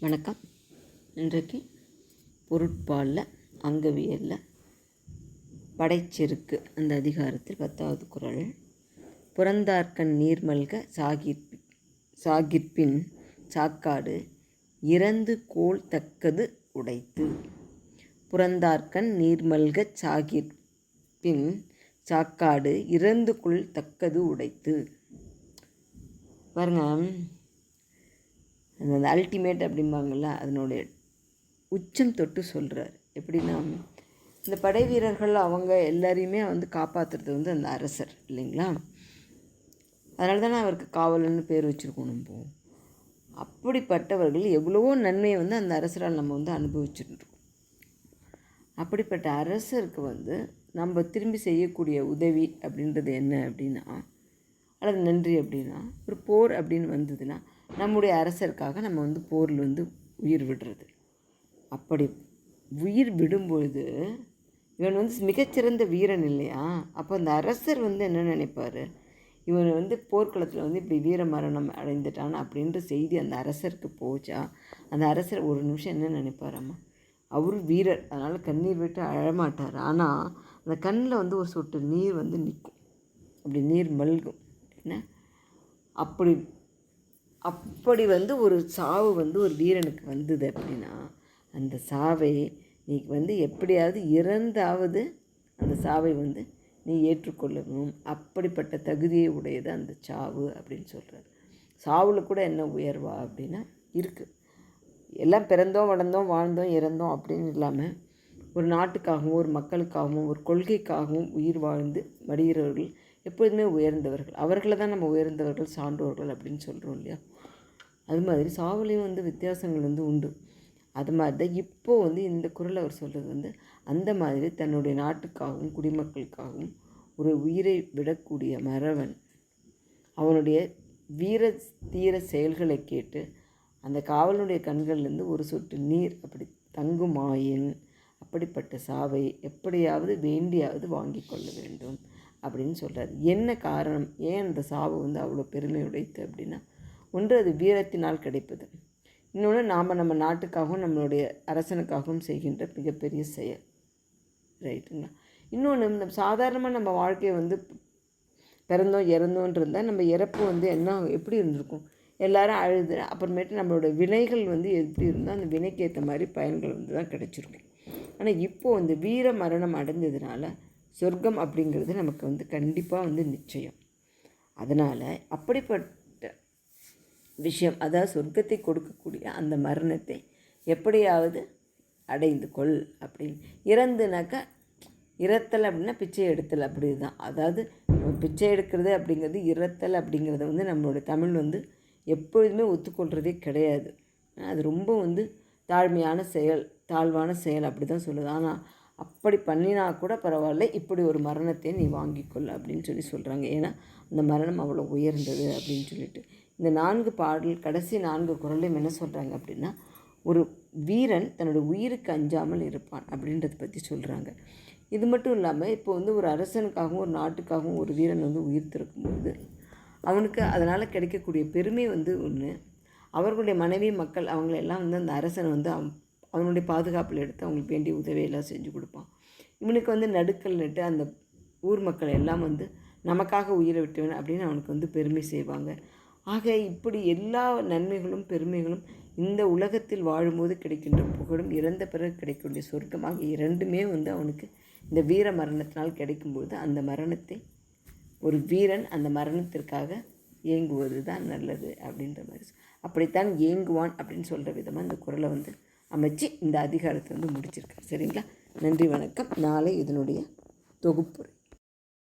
வணக்கம். இன்றைக்கு பொருட்பாலில் அங்கவியலில் படைச்செருக்கு அந்த அதிகாரத்தில் பத்தாவது குரல். புறந்தார்க்கண் நீர்மல்க சாகிர்பி சாகிற்பின் சாக்காடு இறந்து கோல் தக்கது உடைத்து. புறந்தார்க்கண் நீர்மல்கச் சாகிற்பின் சாக்காடு இறந்து கொள் தக்கது உடைத்து. பாருங்க. அந்த அல்டிமேட் அப்படிம்பாங்கள்ல அதனுடைய உச்சம் தொட்டு சொல்கிறார் எப்படின்னா இந்த படை வீரர்கள் அவங்க எல்லாரையுமே வந்து காப்பாற்றுறது வந்து அந்த அரசர் இல்லைங்களா? அதனால தானே அவருக்கு காவலன்னு பேர் வச்சுருக்கணும் நம்ம. அப்படிப்பட்டவர்கள் எவ்வளவோ நன்மையை வந்து அந்த அரசரால் நம்ம வந்து அனுபவிச்சுருக்கோம் அப்படிப்பட்ட அரசருக்கு வந்து நம்ம திரும்பி செய்யக்கூடிய உதவி அப்படின்றது என்ன அப்படின்னா அல்லது நன்றி அப்படின்னா ஒரு போர் அப்படின்னு வந்ததுன்னா நம்முடைய அரசருக்காக நம்ம வந்து போரில் வந்து உயிர் விடுறது. அப்படி உயிர் விடும்பொழுது இவன் வந்து மிகச்சிறந்த வீரன் இல்லையா? அப்போ அந்த அரசர் வந்து என்ன நினைப்பார்? இவன் வந்து போர்க்களத்தில் வந்து இப்படி வீர மரணம் அடைந்துட்டான் அப்படின்ற செய்தி அந்த அரசருக்கு போச்சா? அந்த அரசர் ஒரு நிமிஷம் என்ன நினைப்பாராம்மா? அவரும் வீரர் அதனால் கண்ணீர் விட்டு அழமாட்டார். ஆனால் அந்த கண்ணில் வந்து ஒரு சொட்டு நீர் வந்து நிற்கும். அப்படி நீர் மல்கும். என்ன? அப்படி அப்படி வந்து ஒரு சாவு வந்து ஒரு வீரனுக்கு வந்தது அப்படின்னா அந்த சாவை நீ வந்து எப்படியாவது இறந்தாவது அந்த சாவை வந்து நீ ஏற்றுக்கொள்ளணும். அப்படிப்பட்ட தகுதியை உடையது அந்த சாவு அப்படின்னு சொல்கிறார் சாவில் கூட என்ன உயர்வா அப்படின்னா இருக்குது எல்லாம் பிறந்தோம் வளர்ந்தோம் வாழ்ந்தோம் இறந்தோம் அப்படின்னு இல்லாமல் ஒரு நாட்டுக்காகவும் ஒரு மக்களுக்காகவும் ஒரு கொள்கைக்காகவும் உயிர் வாழ்ந்து மடிகிறவர்கள் எப்பொழுதுமே உயர்ந்தவர்கள். அவர்களை தான் நம்ம உயர்ந்தவர்கள் சான்றோர்கள் அப்படின்னு சொல்கிறோம் இல்லையா? அது மாதிரி சாவுலேயும் வந்து வித்தியாசங்கள் வந்து உண்டு. அது மாதிரி தான் இப்போது வந்து இந்த குரல் அவர் சொல்கிறது வந்து அந்த மாதிரி தன்னுடைய நாட்டுக்காகவும் குடிமக்களுக்காகவும் ஒரு உயிரை விடக்கூடிய மறவன் அவனுடைய வீர தீர செயல்களை கேட்டு அந்த காவலனுடைய கண்கள்லேருந்து ஒரு சொட்டு நீர் அப்படி தங்குமாயின் அப்படிப்பட்ட சாவை எப்படியாவது வேண்டியாவது வாங்கி கொள்ள வேண்டும். அப்படின்னு சொல்கிறார் என்ன காரணம்? ஏன் அந்த சாவு வந்து அவ்வளோ பெருமை உடைத்து அப்படின்னா ஒன்று அது வீரத்தினால் கிடைப்பது. இன்னொன்று நாம் நம்ம நாட்டுக்காகவும் நம்மளுடைய அரசனுக்காகவும் செய்கின்ற மிகப்பெரிய செயல். ரைட்டுங்களா இன்னொன்று நம்ம சாதாரணமாக நம்ம வாழ்க்கையை வந்து பிறந்தோம் இறந்தோன் இருந்தால் நம்ம இறப்பு வந்து என்ன எப்படி இருந்திருக்கும்? எல்லாரும் அழுது அப்புறமேட்டு நம்மளோட வினைகள் வந்து எப்படி இருந்தால் அந்த வினைக்கு ஏற்ற மாதிரி பயன்கள் வந்து தான் கிடைச்சிருக்கும் ஆனால் இப்போது இந்த வீர மரணம் அடைஞ்சதுனால சொர்க்கம் அப்படிங்கிறது நமக்கு வந்து கண்டிப்பாக வந்து நிச்சயம். அதனால் அப்படிப்பட்ட விஷயம் அதாவது சொர்க்கத்தை கொடுக்கக்கூடிய அந்த மரணத்தை எப்படியாவது அடைந்து கொள் அப்படின்னு. இறந்துனாக்கா இறத்தல் அப்படின்னா பிச்சை எடுத்தல் அப்படி தான் அதாவது பிச்சை எடுக்கிறது அப்படிங்கிறது இறத்தல் அப்படிங்கிறத வந்து நம்மளோட தமிழ் வந்து எப்பொழுதுமே ஒத்துக்கொள்கிறதே கிடையாது. அது ரொம்ப வந்து தாழ்மையான செயல் தாழ்வான செயல் அப்படி தான் சொல்லுது. ஆனால் அப்படி பண்ணினா கூட பரவாயில்ல. இப்படி ஒரு மரணத்தை நீ வாங்கிக்கொள் அப்படின்னு சொல்லி சொல்கிறாங்க ஏன்னா அந்த மரணம் அவ்வளோ உயர்ந்தது அப்படின்னு சொல்லிட்டு. இந்த நான்கு பாடல் கடைசி நான்கு குரலையும் என்ன சொல்கிறாங்க அப்படின்னா ஒரு வீரன் தன்னோட உயிருக்கு அஞ்சாமல் இருப்பான் அப்படின்றத பற்றி சொல்கிறாங்க இது மட்டும் இல்லாமல் இப்போ வந்து ஒரு அரசனுக்காகவும் ஒரு நாட்டுக்காகவும் ஒரு வீரன் வந்து உயிர் திறக்கும்போது அவனுக்கு அதனால் கிடைக்கக்கூடிய பெருமை வந்து ஒன்று அவர்களுடைய மனைவி மக்கள் அவங்களெல்லாம் வந்து அந்த அரசனை வந்து அவனுடைய பாதுகாப்பில் எடுத்து அவங்களுக்கு வேண்டிய உதவியெல்லாம் செஞ்சு கொடுப்பான். இவனுக்கு வந்து நடுக்கல் நட்டு அந்த ஊர் மக்கள் எல்லாம் வந்து நமக்காக உயிரை விட்டவன் அப்படின்னு அவனுக்கு வந்து பெருமை செய்வாங்க. ஆக இப்படி எல்லா நன்மைகளும் பெருமைகளும் இந்த உலகத்தில் வாழும்போது கிடைக்கின்ற புகழும் இறந்த பிறகு கிடைக்கக்கூடிய சொர்க்கம் ஆகிய இரண்டுமே வந்து அவனுக்கு இந்த வீர மரணத்தினால் கிடைக்கும்போது அந்த மரணத்தை ஒரு வீரன் அந்த மரணத்திற்காக ஏங்குவது தான் நல்லது அப்படின்ற மாதிரி அப்படித்தான் ஏங்குவான் அப்படின்னு சொல்கிற விதமாக இந்த குரலை வந்து அமைச்சு இந்த அதிகாரத்தை வந்து முடிச்சிருக்கேன் சரிங்களா? நன்றி வணக்கம். நாளை இதனுடைய தொகுப்பு.